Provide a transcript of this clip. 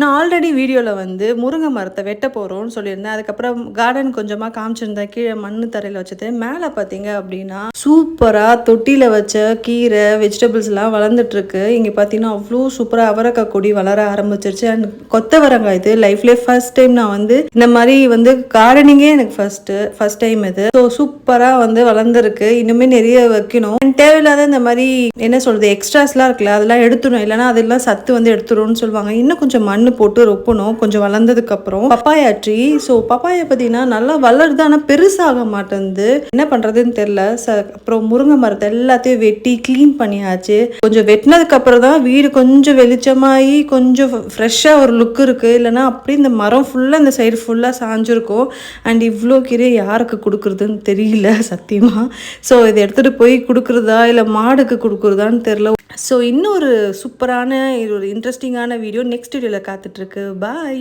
நான் ஆல்ரெடி வீடியோவில் வந்து முருங்கை மரத்தை வெட்ட போகிறோம்னு சொல்லியிருந்தேன். அதுக்கப்புறம் கார்டன் கொஞ்சமாக காமிச்சிருந்தேன். கீழே மண்ணு தரையில் வச்சது மேலே பார்த்தீங்க அப்படின்னா சூப்பராக தொட்டியில் வச்ச கீரை வெஜிடபிள்ஸ்லாம் வளர்ந்துட்டுருக்கு. இங்கே பார்த்தீங்கன்னா அவ்வளோ சூப்பராக அவரைக்காய் கொடி வளர ஆரம்பிச்சிருச்சு. அண்ட் கொத்தவரங்காய் இது லைஃப்லேயே ஃபர்ஸ்ட் டைம் நான் வந்து இந்த மாதிரி வந்து கார்டனிங்கே எனக்கு ஃபர்ஸ்ட்டு ஃபர்ஸ்ட் டைம் இது. ஸோ சூப்பராக வந்து வளர்ந்துருக்கு. இன்னுமே நிறைய வைக்கணும். அண்ட் தேவையில்லாத இந்த மாதிரி என்ன சொல்கிறது எக்ஸ்ட்ராஸ்லாம் இருக்குல்ல அதெல்லாம் எடுத்துடும் இல்லைன்னா அதெல்லாம் சத்து வந்து எடுத்துரும்னு சொல்லுவாங்க. இன்னும் கொஞ்சம் மண் போட்டு ரொப்பணும். கொஞ்சம் வளர்ந்ததுக்கப்புறம் பப்பாயா ட்ரீ. ஸோ பப்பாயா பார்த்தீங்கன்னா நல்லா வளருது. ஆனால் பெருசாக மாட்டேங்குது என்ன பண்ணுறதுன்னு தெரில ச அப்புறம் முருங்கை மரத்தை எல்லாத்தையும் வெட்டி க்ளீன் பண்ணியாச்சு. கொஞ்சம் வெட்டினதுக்கு அப்புறம் தான் வீடு கொஞ்சம் வெளிச்சமாகி கொஞ்சம் ஃப்ரெஷ்ஷாக ஒரு லுக் இருக்குது இல்லைன்னா அப்படியே இந்த மரம் ஃபுல்லாக இந்த சைடு ஃபுல்லாக சாஞ்சிருக்கும். அண்ட் இவ்வளோ கீரை யாருக்கு கொடுக்குறதுன்னு தெரியல சத்தியமாக ஸோ இதை எடுத்துகிட்டு போய் கொடுக்குறதா? இல்லை மாடுக்கு கொடுக்குறதான்னு தெரில ஸோ இன்னொரு சூப்பரான இது ஒரு இன்ட்ரெஸ்டிங்கான வீடியோ நெக்ஸ்ட் வீடியோவில் காத்துட்ருக்கு பாய்